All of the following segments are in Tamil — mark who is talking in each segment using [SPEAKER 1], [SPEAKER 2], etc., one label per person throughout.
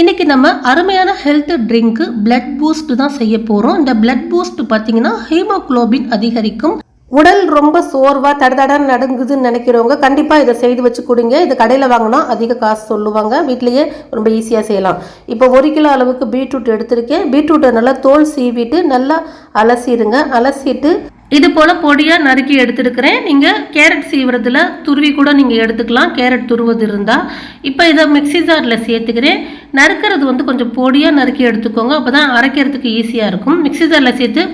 [SPEAKER 1] இன்றைக்கி நம்ம அருமையான ஹெல்த் ட்ரிங்க்கு பிளட் பூஸ்ட் தான் செய்ய போகிறோம் இந்த பிளட் பூஸ்ட் பார்த்தீங்கன்னா ஹீமோகுளோபின் அதிகரிக்கும். உடல் ரொம்ப சோர்வாக தடதடன்னு நடுங்குதுன்னு நினைக்கிறவங்க கண்டிப்பாக இதை செய்து வச்சு கொடுங்க. இது கடையில் வாங்கினா அதிக காசு சொல்லுவாங்க. வீட்லேயே ரொம்ப ஈஸியாக செய்யலாம். இப்போ ஒரு கிலோ அளவுக்கு பீட்ரூட் எடுத்திருக்கேன். பீட்ரூட்டை நல்லா தோல் சீவிட்டு நல்லா அலசிடுங்க அலசிட்டு இது போல் பொடியாக நறுக்கி எடுத்துருக்கிறேன். நீங்கள் கேரட் சீவுறதுல துருவி கூட நீங்கள் எடுத்துக்கலாம். கேரட் துருவது இருந்தால் இப்போ இதை மிக்ஸி ஜாரில் சேர்த்துக்கிறேன். நறுக்கிறது வந்து கொஞ்சம் பொடியாக நறுக்கி எடுத்துக்கோங்க. அப்போ தான் அரைக்கிறதுக்கு ஈஸியாக இருக்கும். மிக்ஸி ஜாரில் சேர்த்து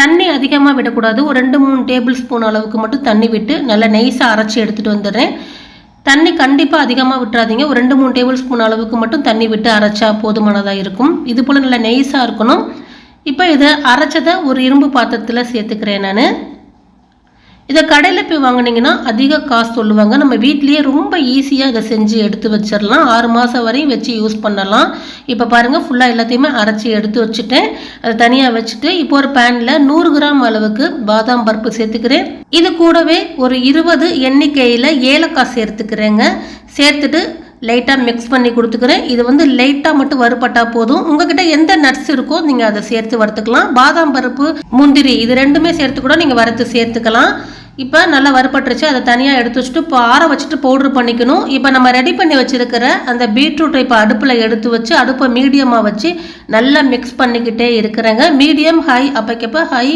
[SPEAKER 1] தண்ணி அதிகமாக விடக்கூடாது. ஒரு ரெண்டு மூணு டேபிள் ஸ்பூன் அளவுக்கு மட்டும் தண்ணி விட்டு நல்லா நெய்ஸாக அரைச்சி எடுத்துகிட்டு வந்துடுறேன். தண்ணி கண்டிப்பாக அதிகமாக விட்டுறாதீங்க. ஒரு ரெண்டு மூணு டேபிள் ஸ்பூன் அளவுக்கு மட்டும் தண்ணி விட்டு அரைச்சா போதுமானதாக இருக்கும். இது போல் நல்லா நெய்ஸாக இருக்கணும். இப்போ இதை அரைச்சதை ஒரு இரும்பு பாத்திரத்தில் சேர்த்துக்கிறேன் நான். இதை கடையில் போய் வாங்குனீங்கன்னா அதிக காசு சொல்லுவாங்க. நம்ம வீட்லேயே ரொம்ப ஈஸியாக இதை செஞ்சு எடுத்து வச்சிடலாம் ஆறு மாதம் வரையும் வச்சு யூஸ் பண்ணலாம். இப்போ பாருங்கள் ஃபுல்லாக எல்லாத்தையுமே அரைச்சி எடுத்து வச்சுட்டேன். அதை தனியாக வச்சுட்டு இப்போ ஒரு பேனில் நூறு கிராம் அளவுக்கு பாதாம் பருப்பு சேர்த்துக்கிறேன். இது கூடவே ஒரு இருபது எண்ணிக்கையில் ஏலக்காய் சேர்த்துக்கிறேங்க. சேர்த்துட்டு லைட்டாக மிக்ஸ் பண்ணி கொடுத்துக்கிறேன். இது வந்து லைட்டாக மட்டும் வறுப்பட்டால் போதும். உங்ககிட்ட எந்த நட்ஸ் இருக்கோ நீங்கள் அதை சேர்த்து வறுத்துக்கலாம். பாதாம் பருப்பு முந்திரி இது ரெண்டுமே சேர்த்து கூட நீங்கள் வறுத்து சேர்த்துக்கலாம். இப்போ நல்லா வறுபட்டுருச்சு. அதை தனியாக எடுத்து வச்சுட்டு இப்போ ஆற வச்சுட்டு பவுட்ரு பண்ணிக்கணும். இப்போ நம்ம ரெடி பண்ணி வச்சுருக்கிற அந்த பீட்ரூட்டை இப்போ அடுப்பில் எடுத்து வச்சு அடுப்பை மீடியமாக வச்சு நல்லா மிக்ஸ் பண்ணிக்கிட்டே இருக்கிறேங்க. மீடியம் ஹை அப்போக்கப்போ ஹை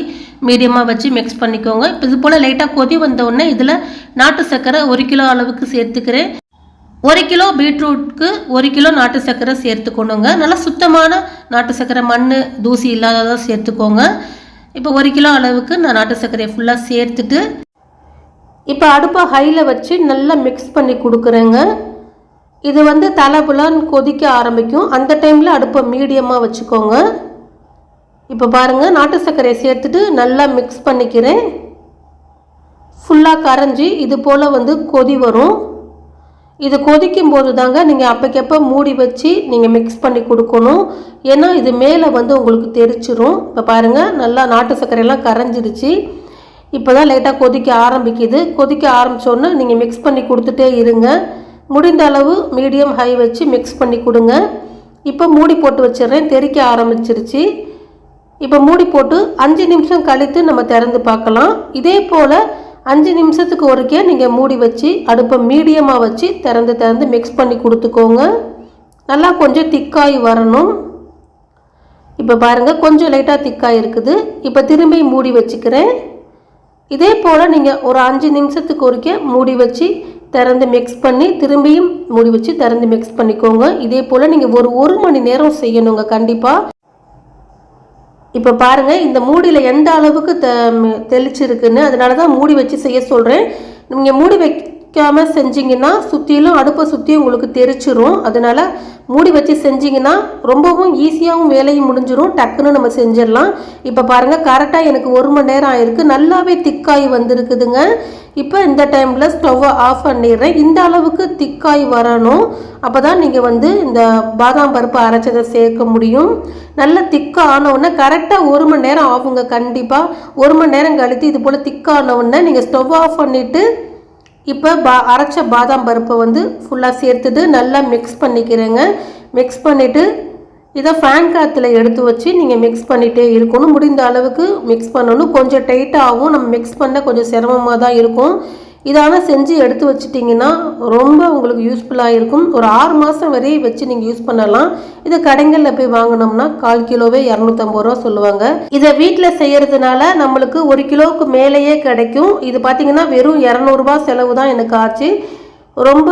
[SPEAKER 1] மீடியமாக வச்சு மிக்ஸ் பண்ணிக்கோங்க. இப்போ இது போல் லைட்டாக கொதி வந்த இதில் நாட்டு சர்க்கரை ஒரு கிலோ அளவுக்கு சேர்த்துக்கிறேன். ஒரு கிலோ பீட்ரூட்க்கு ஒரு கிலோ நாட்டு சர்க்கரை சேர்த்துக்கணுங்க. நல்லா சுத்தமான நாட்டு சர்க்கரை மண் தூசி இல்லாததாக சேர்த்துக்கோங்க. இப்போ ஒரு கிலோ அளவுக்கு நான் நாட்டு சர்க்கரையை ஃபுல்லாக சேர்த்துட்டு இப்போ அடுப்பை ஹையில் வச்சு நல்லா மிக்ஸ் பண்ணி கொடுக்குறேங்க. இது வந்து தலைபுலான்னு கொதிக்க ஆரம்பிக்கும். அந்த டைமில் அடுப்பை மீடியமாக வச்சுக்கோங்க. இப்போ பாருங்கள் நாட்டு சர்க்கரையை சேர்த்துட்டு நல்லா மிக்ஸ் பண்ணிக்கிறேன். ஃபுல்லாக கரைஞ்சி இது போல் வந்து கொதி வரும். இது கொதிக்கும் போது தாங்க நீங்கள் அப்போக்கப்போ மூடி வச்சு நீங்கள் மிக்ஸ் பண்ணி கொடுக்கணும். ஏன்னா இது மேலே வந்து உங்களுக்கு தெரிச்சிரும். இப்போ பாருங்கள் நல்லா நாட்டு சர்க்கரையெல்லாம் கரைஞ்சிருச்சு. இப்போ தான் லைட்டாக கொதிக்க ஆரம்பிக்குது. கொதிக்க ஆரம்பித்தோன்னே நீங்கள் மிக்ஸ் பண்ணி கொடுத்துட்டே இருங்க. முடிந்த அளவு மீடியம் ஹை வச்சு மிக்ஸ் பண்ணி கொடுங்க. இப்போ மூடி போட்டு வச்சிடுறேன். தெறிக்க ஆரம்பிச்சிருச்சு. இப்போ மூடி போட்டு அஞ்சு நிமிஷம் கழித்து நம்ம திறந்து பார்க்கலாம். இதே போல் அஞ்சு நிமிஷத்துக்கு ஒருக்கே நீங்கள் மூடி வச்சு அடுப்பை மீடியமாக வச்சு திறந்து திறந்து மிக்ஸ் பண்ணி கொடுத்துக்கோங்க. நல்லா கொஞ்சம் திக்காகி வரணும். இப்போ பாருங்கள் கொஞ்சம் லைட்டாக திக்காக இருக்குது. இப்போ திரும்பி மூடி வச்சுக்கிறேன். இதே போல் நீங்கள் ஒரு அஞ்சு நிமிஷத்துக்கு ஒருக்கே மூடி வச்சு திறந்து மிக்ஸ் பண்ணி திரும்பியும் மூடி வச்சு திறந்து மிக்ஸ் பண்ணிக்கோங்க. இதே போல் நீங்கள் ஒரு ஒரு மணி நேரம் செய்யணுங்க கண்டிப்பாக இப்போ பாருங்கள் இந்த மூடியில் எந்த அளவுக்கு தெ தெளிச்சிருக்குன்னு அதனால தான் மூடி வச்சு செய்ய சொல்கிறேன் நீங்கள் மூடி வைக்காமல் செஞ்சீங்கன்னா சுற்றிலும் அடுப்பை சுற்றி உங்களுக்கு தெரிச்சிரும். அதனால் மூடி வச்சு செஞ்சீங்கன்னா ரொம்பவும் ஈஸியாகவும் வேலையும் முடிஞ்சிடும் டக்குன்னு நம்ம செஞ்சிடலாம். இப்போ பாருங்கள் கரெக்டாக எனக்கு ஒரு மணி நேரம் ஆயிருக்கு. நல்லாவே திக்காய் வந்திருக்குதுங்க. இப்போ இந்த டைமில் ஸ்டவ்வை ஆஃப் பண்ணிடுறேன். இந்த அளவுக்கு திக்காய் வரணும். அப்போ தான் நீங்கள் வந்து இந்த பாதாம் பருப்பு அரைச்சதை சேர்க்க முடியும். நல்ல திக்காக ஆனவுடனே கரெக்டாக ஒரு மணி நேரம் ஆகுங்க கண்டிப்பாக ஒரு மணி நேரம் கழித்து இது போல் திக்கானவுடனே நீங்கள் ஸ்டவ் ஆஃப் பண்ணிவிட்டு இப்போ பா அரைச்ச பாதாம் பருப்பை வந்து ஃபுல்லாக சேர்த்துட்டு நல்லா மிக்ஸ் பண்ணிக்கிறேங்க. மிக்ஸ் பண்ணிவிட்டு இதை ஃபேன் காற்றுல எடுத்து வச்சு நீங்கள் மிக்ஸ் பண்ணிகிட்டே இருக்கணும். முடிந்த அளவுக்கு மிக்ஸ் பண்ணணும். கொஞ்சம் டைட்டாகவும் நம்ம மிக்ஸ் பண்ண கொஞ்சம் சிரமமாக தான் இருக்கும். இதான செஞ்சு எடுத்து வச்சிட்டிங்கன்னா ரொம்ப உங்களுக்கு யூஸ்ஃபுல்லாக இருக்கும். ஒரு ஆறு மாதம் வரை வச்சு நீங்கள் யூஸ் பண்ணலாம். இதை கடைகளில் போய் வாங்கினோம்னா கால் கிலோவே இரநூத்தம்பது ரூபா சொல்லுவாங்க. இதை வீட்டில் செய்கிறதுனால நம்மளுக்கு ஒரு கிலோவுக்கு மேலேயே கிடைக்கும். இது பார்த்தீங்கன்னா வெறும் இரநூறுபா செலவு தான் எனக்கு ஆச்சு. ரொம்ப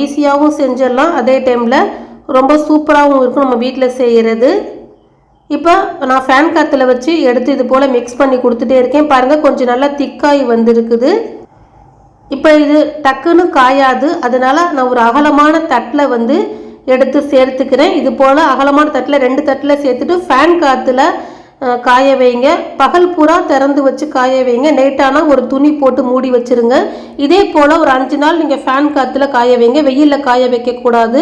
[SPEAKER 1] ஈஸியாகவும் செஞ்சிடலாம். அதே டைமில் ரொம்ப சூப்பராகவும் இருக்கும். நம்ம வீட்டில் செய்கிறது இப்போ நான் ஃபேன் காற்றுல வச்சு எடுத்து இது போல் மிக்ஸ் பண்ணி கொடுத்துட்டே இருக்கேன். பாருங்கள் கொஞ்சம் நல்லா திக்காய் வந்திருக்குது. இப்போ இது டக்குன்னு காயாது. அதனால் நான் ஒரு அகலமான தட்டில் வந்து எடுத்து சேர்த்துக்கிறேன். இது போல் அகலமான தட்டில் ரெண்டு தட்டில் சேர்த்துட்டு ஃபேன் காற்றுல காய வைங்க. பகல் பூரா திறந்து வச்சு காய வைங்க. நைட்டானால் ஒரு துணி போட்டு மூடி வச்சுருங்க. இதே போல் ஒரு அஞ்சு நாள் நீங்கள் ஃபேன் காற்றுல காய வைங்க. வெயிலில் காய வைக்கக்கூடாது.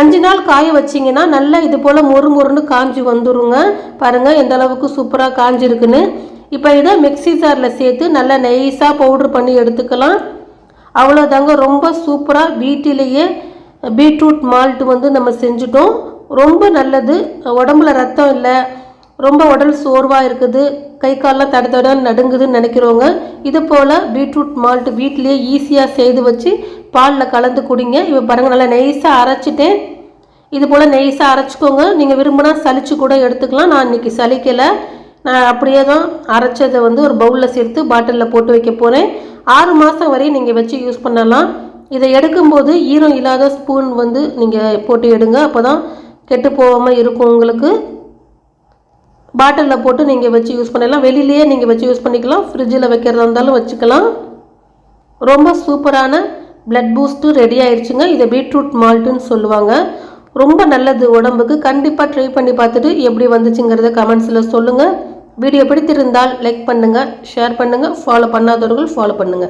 [SPEAKER 1] அஞ்சு நாள் காய வச்சிங்கன்னா நல்லா இது போல் மொறு மொறுன்னு காஞ்சி வந்துருங்க. பாருங்கள் எந்த அளவுக்கு சூப்பராக காஞ்சிருக்குன்னு. இப்போ இதை மிக்ஸி ஜாரில் சேர்த்து நல்லா நைஸாக பவுட்ரு பண்ணி எடுத்துக்கலாம். அவ்வளோதாங்க ரொம்ப சூப்பராக வீட்டிலேயே பீட்ரூட் மால்ட் வந்து நம்ம செஞ்சுட்டோம். ரொம்ப நல்லது. உடம்புல ரத்தம் இல்லை. ரொம்ப உடல் சோர்வாக இருக்குது. கை காலெலாம் தட தட நடுங்குதுன்னு நினைக்கிறவங்க இது போல் பீட்ரூட் மால்ட் வீட்டிலேயே ஈஸியாக செய்து வச்சு பாலில் கலந்து குடிங்க. இப்போ பாருங்கள் நல்லா நெய்ஸாக அரைச்சிட்டேன். இது போல் நெய்ஸாக அரைச்சிக்கோங்க. நீங்கள் விரும்பினா சளிச்சு கூட எடுத்துக்கலாம். நான் இன்றைக்கி சலிக்கலை நான் அப்படியே தான் அரைச்சதை வந்து ஒரு பவுலில் சேர்த்து பாட்டிலில் போட்டு வைக்க போகிறேன் ஆறு மாதம் வரையும் நீங்கள் வச்சு யூஸ் பண்ணலாம். இதை எடுக்கும்போது ஈரம் இல்லாத ஸ்பூன் வந்து நீங்கள் போட்டு எடுங்க. அப்போ தான் கெட்டு போகாமல் இருக்கும் உங்களுக்கு. பாட்டிலில் போட்டு நீங்கள் வச்சு யூஸ் பண்ணலாம். வெளியிலேயே நீங்கள் வச்சு யூஸ் பண்ணிக்கலாம். ஃப்ரிட்ஜில் வைக்கிறதா இருந்தாலும் வச்சுக்கலாம். ரொம்ப சூப்பரான பிளட் பூஸ்ட்டும் ரெடி ஆயிடுச்சுங்க இதை பீட்ரூட் மால்ட்டுன்னு சொல்லுவாங்க. ரொம்ப நல்லது உடம்புக்கு. கண்டிப்பாக ட்ரை பண்ணி பார்த்துட்டு எப்படி வந்துச்சுங்கிறத கமெண்ட்ஸில் சொல்லுங்கள் வீடியோ பிடித்திருந்தால் லைக் பண்ணுங்கள் ஷேர் பண்ணுங்கள் ஃபாலோ பண்ணாதவர்கள் ஃபாலோ பண்ணுங்கள்